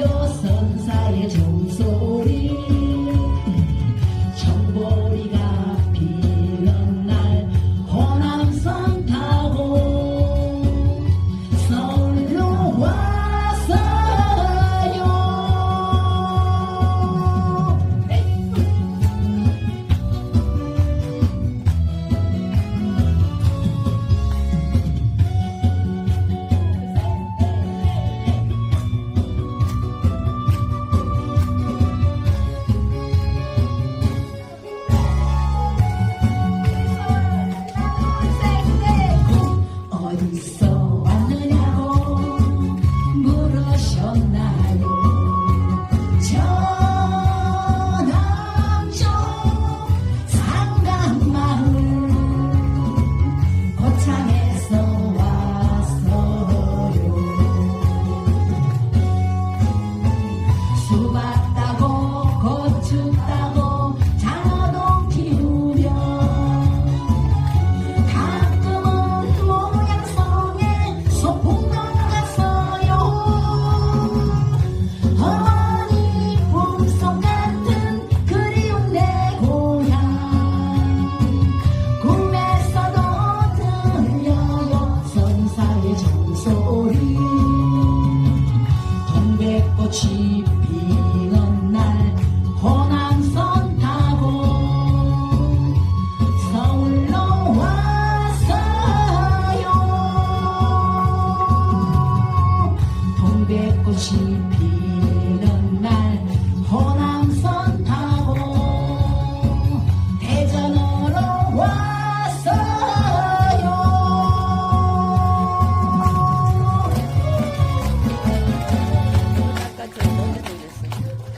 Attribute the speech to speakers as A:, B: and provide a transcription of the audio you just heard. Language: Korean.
A: 하여 선사의 종소리. John Knight.